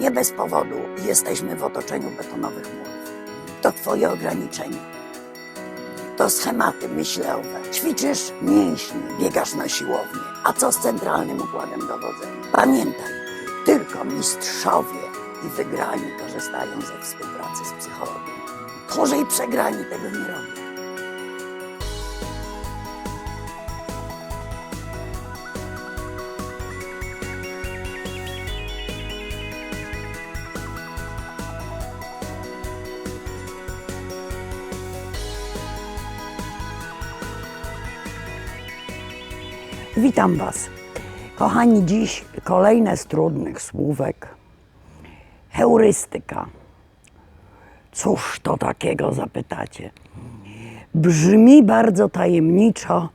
Nie bez powodu jesteśmy w otoczeniu betonowych murów. To twoje ograniczenie. To schematy myślowe. Ćwiczysz mięśnie, biegasz na siłownię. A co z centralnym układem dowodzenia? Pamiętaj, tylko mistrzowie i wygrani korzystają ze współpracy z psychologiem. Chorzy i przegrani tego nie robią. Witam Was. Kochani, dziś kolejne z trudnych słówek. Heurystyka. Cóż to takiego zapytacie? Brzmi bardzo tajemniczo,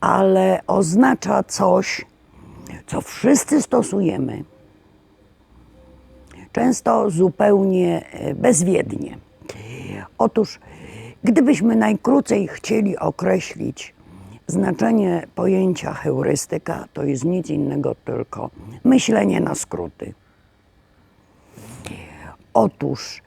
ale oznacza coś, co wszyscy stosujemy. Często zupełnie e, bezwiednie. Otóż, gdybyśmy najkrócej chcieli określić znaczenie pojęcia heurystyka, to jest nic innego tylko myślenie na skróty. Otóż,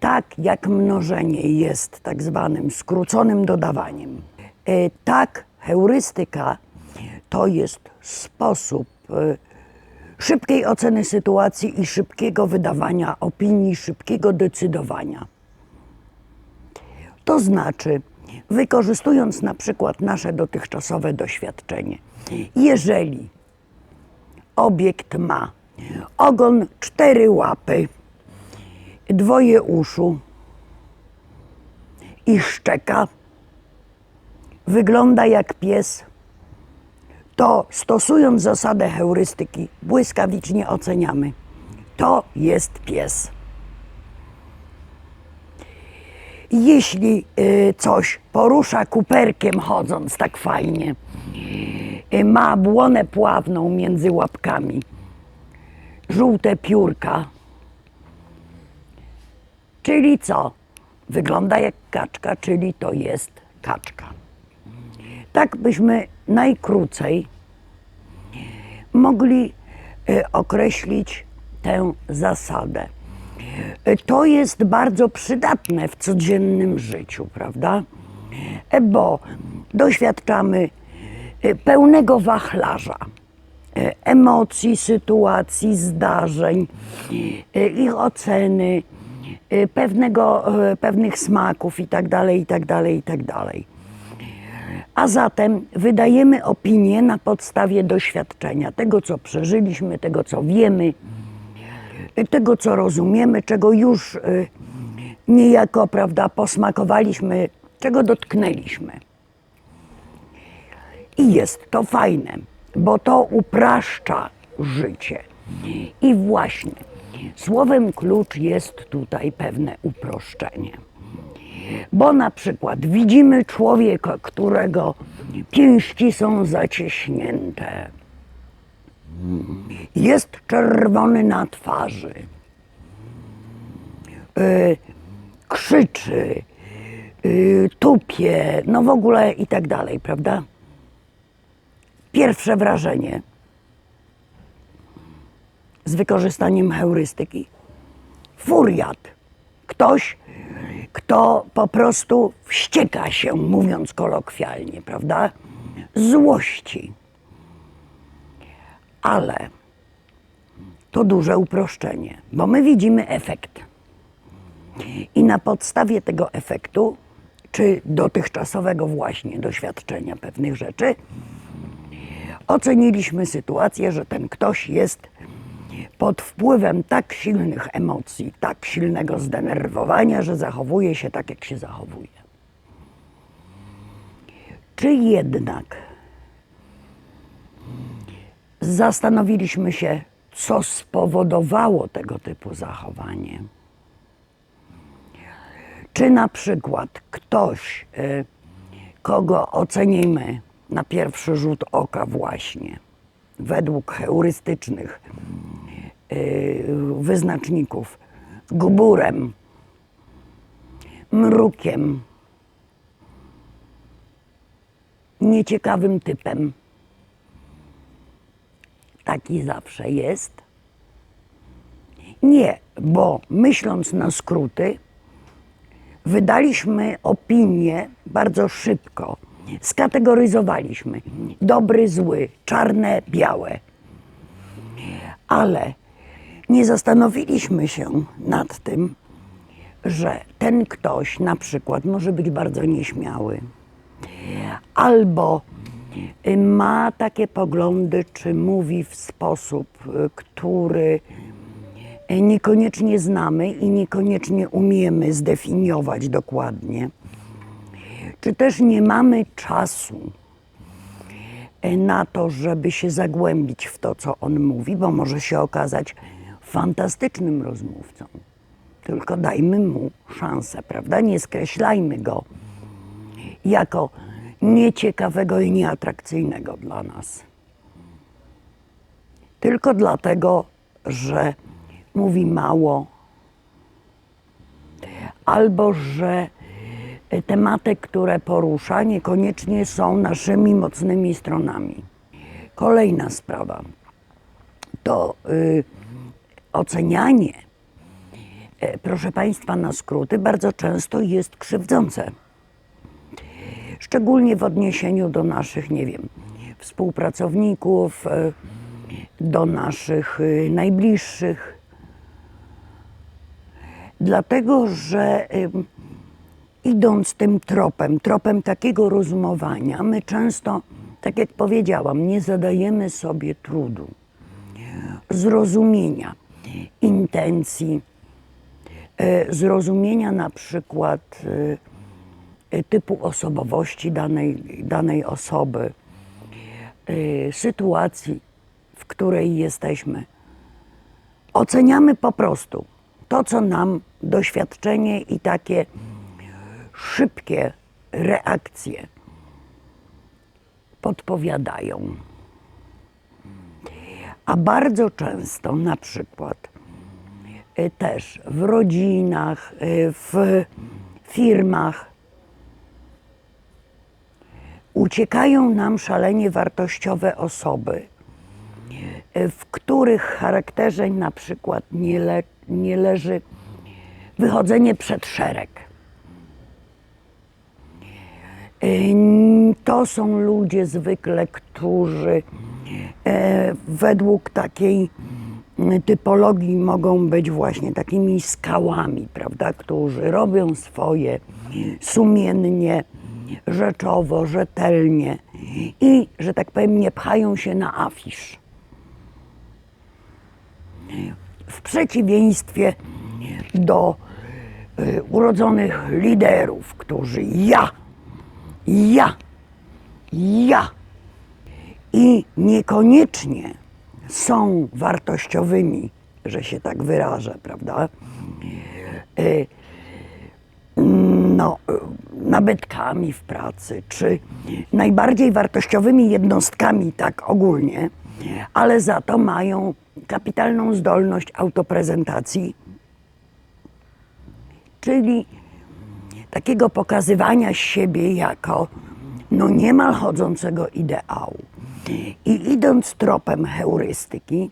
tak jak mnożenie jest tak zwanym skróconym dodawaniem, e, tak heurystyka to jest sposób e, szybkiej oceny sytuacji i szybkiego wydawania opinii, szybkiego decydowania. To znaczy, wykorzystując na przykład nasze dotychczasowe doświadczenie, jeżeli obiekt ma ogon, cztery łapy, dwoje uszu i szczeka, wygląda jak pies, to stosując zasadę heurystyki, błyskawicznie oceniamy. To jest pies. Jeśli y, coś porusza kuperkiem chodząc tak fajnie, y, ma błonę pławną między łapkami, żółte piórka, czyli co? Wygląda jak kaczka, czyli to jest kaczka. Tak byśmy najkrócej mogli y, określić tę zasadę. To jest bardzo przydatne w codziennym życiu, prawda? E, Bo doświadczamy y, pełnego wachlarza y, emocji, sytuacji, zdarzeń, ich oceny, pewnego, pewnych smaków itd., itd., itd. A zatem wydajemy opinię na podstawie doświadczenia, tego co przeżyliśmy, tego co wiemy, tego, co rozumiemy, czego już y, niejako, prawda, posmakowaliśmy, czego dotknęliśmy. I jest to fajne, bo to upraszcza życie. I właśnie słowem klucz jest tutaj pewne uproszczenie. Bo na przykład widzimy człowieka, którego pięści są zacieśnięte, jest czerwony na twarzy, y, krzyczy, y, tupie, no w ogóle i tak dalej, prawda? Pierwsze wrażenie z wykorzystaniem heurystyki. Furiat. Ktoś, kto po prostu wścieka się, mówiąc kolokwialnie, prawda? Złości ale to duże uproszczenie, bo my widzimy efekt. I na podstawie tego efektu, czy dotychczasowego właśnie doświadczenia pewnych rzeczy, oceniliśmy sytuację, że ten ktoś jest pod wpływem tak silnych emocji, tak silnego zdenerwowania, że zachowuje się tak, jak się zachowuje. Czy jednak zastanowiliśmy się, co spowodowało tego typu zachowanie. Czy na przykład ktoś, y, kogo ocenimy na pierwszy rzut oka właśnie, według heurystycznych y, wyznaczników, gburem, mrukiem, nieciekawym typem, taki zawsze jest, Nie, bo myśląc na skróty, wydaliśmy opinię bardzo szybko. Skategoryzowaliśmy dobry, zły, czarne, białe. Ale nie zastanowiliśmy się nad tym, że ten ktoś na przykład może być bardzo nieśmiały, albo y, ma takie poglądy, czy mówi w sposób, y, który y, niekoniecznie znamy i niekoniecznie umiemy zdefiniować dokładnie, czy też nie mamy czasu na to, żeby się zagłębić w to, co on mówi, bo może się okazać fantastycznym rozmówcą. Tylko dajmy mu szansę, prawda? Nie skreślajmy go jako nieciekawego i nieatrakcyjnego dla nas. Tylko dlatego, że mówi mało, albo że tematy, które porusza, niekoniecznie są naszymi mocnymi stronami. Kolejna sprawa to y, ocenianie, e, proszę Państwa, na skróty bardzo często jest krzywdzące szczególnie w odniesieniu do naszych, nie wiem, współpracowników, e, do naszych e, najbliższych. Dlatego, że idąc tym tropem, tropem takiego rozumowania, my często, tak jak powiedziałam, nie zadajemy sobie trudu zrozumienia intencji, e, zrozumienia na przykład typu osobowości danej, danej osoby, y, sytuacji, w której jesteśmy. Oceniamy po prostu to, co nam doświadczenie i takie szybkie reakcje podpowiadają. A bardzo często, na przykład, y, też w rodzinach, y, w firmach, uciekają nam szalenie wartościowe osoby, w których charakterze na przykład nie, le, nie leży wychodzenie przed szereg. To są ludzie zwykle, którzy e, według takiej typologii mogą być właśnie takimi skałami, prawda, którzy robią swoje sumiennie, rzeczowo, rzetelnie i, że tak powiem, nie pchają się na afisz. W przeciwieństwie do y, urodzonych liderów, którzy ja, ja, ja i niekoniecznie są wartościowymi, że się tak wyrażę, prawda? Y, no, nabytkami w pracy, czy najbardziej wartościowymi jednostkami, tak ogólnie, ale za to mają kapitalną zdolność autoprezentacji, czyli takiego pokazywania siebie jako no niemal chodzącego ideału. I idąc tropem heurystyki,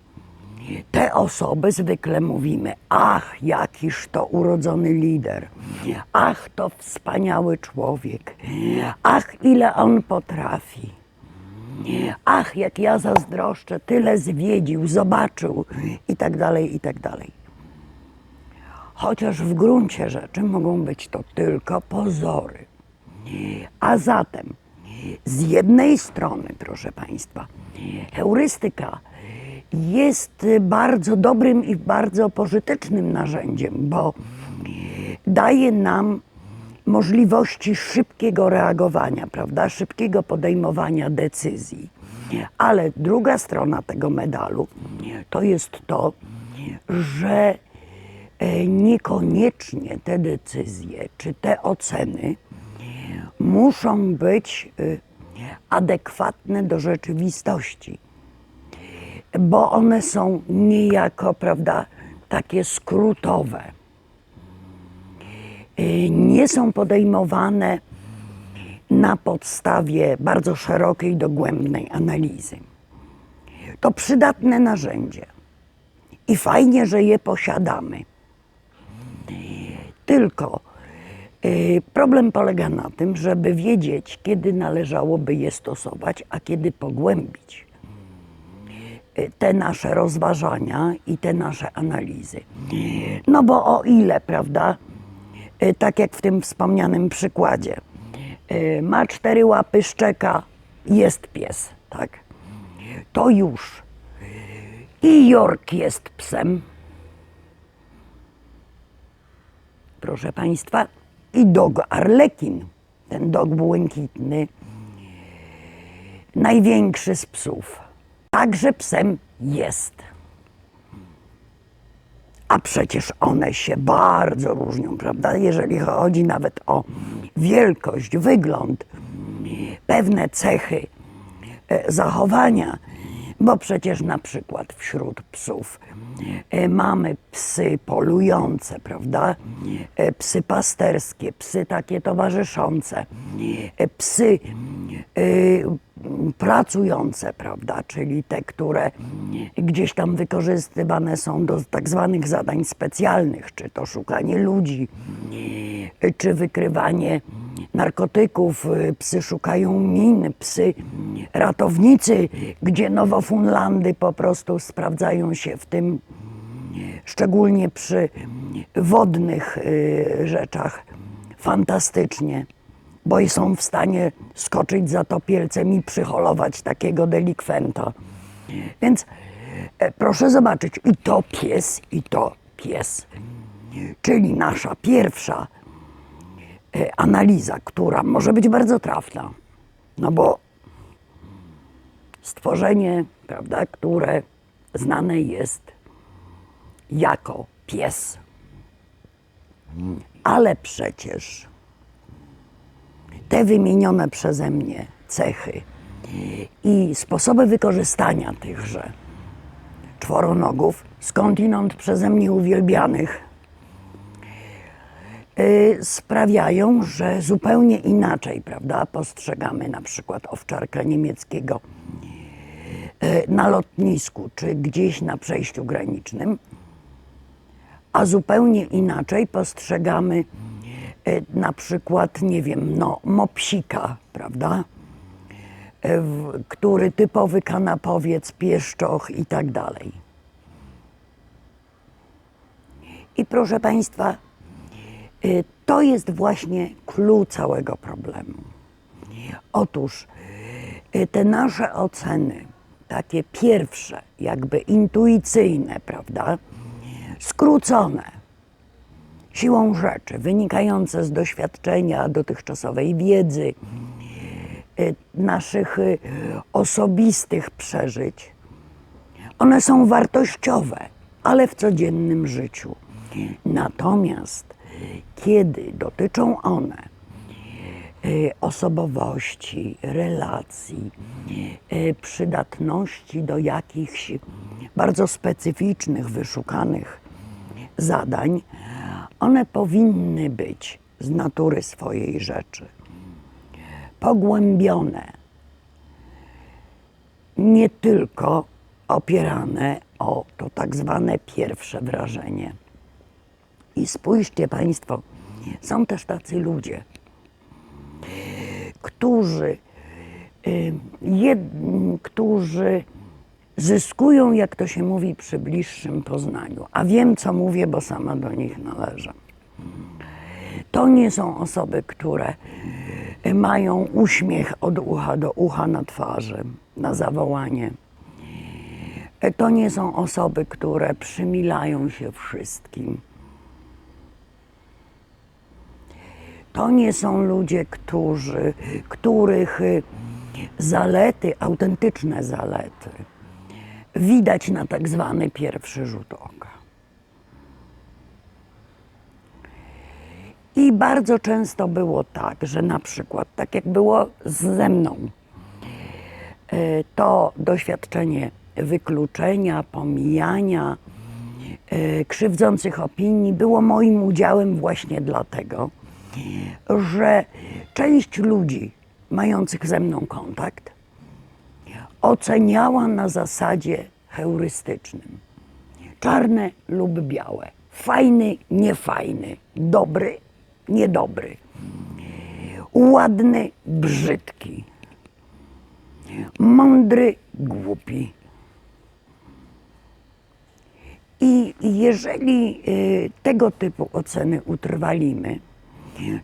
te osoby zwykle mówimy, ach, jakiż to urodzony lider, ach, to wspaniały człowiek, ach, ile on potrafi, ach, jak ja zazdroszczę, tyle zwiedził, zobaczył i tak dalej, i tak dalej. Chociaż w gruncie rzeczy mogą być to tylko pozory. A zatem, z jednej strony, proszę Państwa, heurystyka jest bardzo dobrym i bardzo pożytecznym narzędziem, bo daje nam możliwości szybkiego reagowania, prawda? Szybkiego podejmowania decyzji. Ale druga strona tego medalu to jest to, że e, niekoniecznie te decyzje czy te oceny muszą być e, adekwatne do rzeczywistości bo one są niejako, prawda, takie skrótowe. Y, nie są podejmowane na podstawie bardzo szerokiej, dogłębnej analizy. To przydatne narzędzie, I fajnie, że je posiadamy. Tylko y, problem polega na tym, żeby wiedzieć, kiedy należałoby je stosować, a kiedy pogłębić te nasze rozważania i te nasze analizy. No bo o ile, prawda, y, tak jak w tym wspomnianym przykładzie, y, ma cztery łapy, szczeka, jest pies, tak? To już i York jest psem, proszę Państwa, i dog Arlekin, ten dog błękitny, największy z psów, także psem jest. A przecież one się bardzo różnią, prawda? Jeżeli chodzi nawet o wielkość, wygląd, pewne cechy e, zachowania, bo przecież na przykład wśród psów e, mamy psy polujące, prawda? E, Psy pasterskie, psy takie towarzyszące, e, psy pracujące, prawda? Czyli te, które gdzieś tam wykorzystywane są do tak zwanych zadań specjalnych, czy to szukanie ludzi, czy wykrywanie narkotyków, y, psy szukają min, psy ratownicy, gdzie Nowofunlandy po prostu sprawdzają się w tym, szczególnie przy wodnych y, rzeczach, fantastycznie, bo są w stanie skoczyć za topielcem i przyholować takiego delikwenta. Więc e, proszę zobaczyć, i to pies, i to pies. Czyli nasza pierwsza analiza, która może być bardzo trafna, no bo stworzenie, prawda, które znane jest jako pies. Ale przecież te wymienione przeze mnie cechy i sposoby wykorzystania tychże czworonogów, skądinąd przeze mnie uwielbianych, sprawiają, że zupełnie inaczej, prawda, postrzegamy na przykład owczarka niemieckiego y, na lotnisku czy gdzieś na przejściu granicznym, a zupełnie inaczej postrzegamy y, na przykład, nie wiem, no, mopsika, prawda, y, który typowy kanapowiec, pieszczoch i tak dalej. I proszę Państwa, y, to jest właśnie clue całego problemu. Otóż y, te nasze oceny, takie pierwsze, jakby intuicyjne, prawda, skrócone siłą rzeczy, wynikające z doświadczenia dotychczasowej wiedzy, y, naszych y, osobistych przeżyć, one są wartościowe, ale w codziennym życiu. Natomiast kiedy dotyczą one y, osobowości, relacji, y, przydatności do jakichś bardzo specyficznych, wyszukanych zadań, one powinny być z natury swojej rzeczy pogłębione, nie tylko opierane o to tak zwane pierwsze wrażenie. I spójrzcie Państwo, są też tacy ludzie, którzy, y, jed, którzy zyskują, jak to się mówi, przy bliższym poznaniu. A wiem, co mówię, bo sama do nich należę. To nie są osoby, które y, mają uśmiech od ucha do ucha na twarzy, na zawołanie. Y, To nie są osoby, które przymilają się wszystkim. To nie są ludzie, którzy, których y, zalety, autentyczne zalety, widać na tak zwany pierwszy rzut oka. I bardzo często było tak, że na przykład, tak jak było ze mną, y, to doświadczenie wykluczenia, pomijania, y, krzywdzących opinii było moim udziałem właśnie dlatego, że część ludzi mających ze mną kontakt oceniała na zasadzie heurystycznym. czarne lub białe, fajny, niefajny, dobry, niedobry, ładny, brzydki, mądry, głupi. I jeżeli y, tego typu oceny utrwalimy,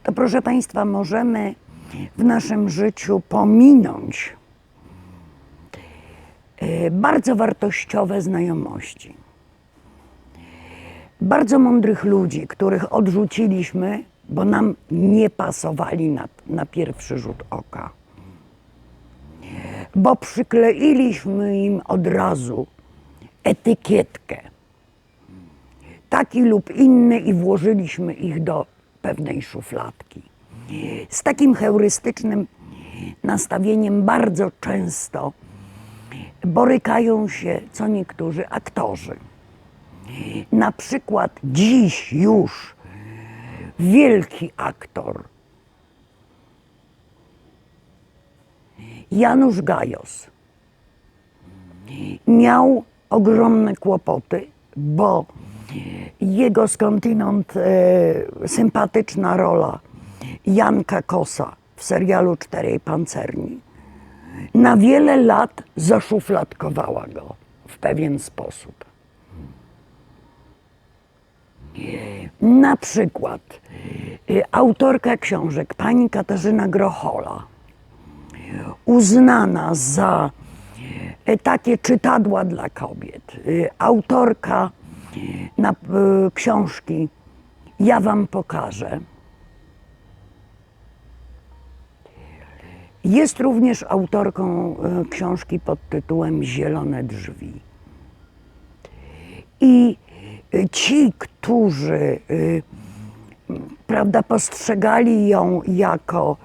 to proszę Państwa, możemy w naszym życiu pominąć y, bardzo wartościowe znajomości. Bardzo mądrych ludzi, których odrzuciliśmy, bo nam nie pasowali na, na pierwszy rzut oka. Bo przykleiliśmy im od razu etykietkę taki lub inny i włożyliśmy ich do pewnej szufladki. Z takim heurystycznym nastawieniem bardzo często borykają się co niektórzy aktorzy. Na przykład dziś już wielki aktor Janusz Gajos miał ogromne kłopoty, bo jego skądinąd e, sympatyczna rola Janka Kosa w serialu Czterej Pancerni na wiele lat zaszufladkowała go w pewien sposób. Na przykład e, autorka książek pani Katarzyna Grochola, uznana za e, takie czytadła dla kobiet, e, autorka na, e, książki Ja Wam pokażę. Jest również autorką e, książki pod tytułem Zielone drzwi. I e, ci, którzy e, prawda, postrzegali ją jako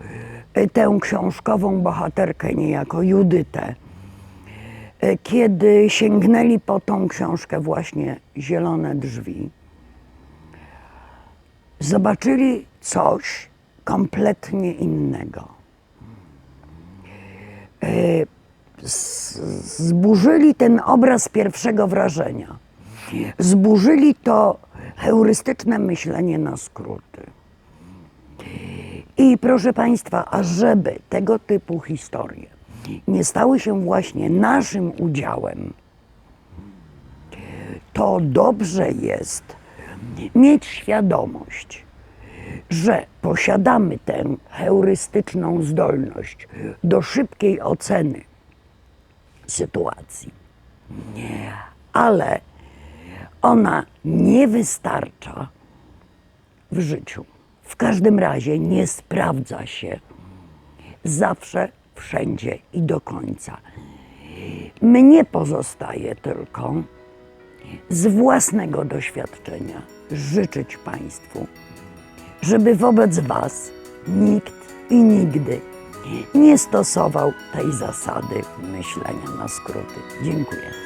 e, tę książkową bohaterkę, niejako Judytę, kiedy sięgnęli po tą książkę właśnie Zielone drzwi, zobaczyli coś kompletnie innego. E, Zburzyli ten obraz pierwszego wrażenia. Zburzyli to heurystyczne myślenie na skróty. I proszę Państwa, ażeby tego typu historie nie stały się właśnie naszym udziałem, to dobrze jest mieć świadomość, że posiadamy tę heurystyczną zdolność do szybkiej oceny sytuacji, ale ona nie wystarcza w życiu. W każdym razie nie sprawdza się zawsze, wszędzie i do końca. Mnie pozostaje tylko z własnego doświadczenia życzyć Państwu, żeby wobec Was nikt i nigdy nie stosował tej zasady myślenia na skróty. Dziękuję.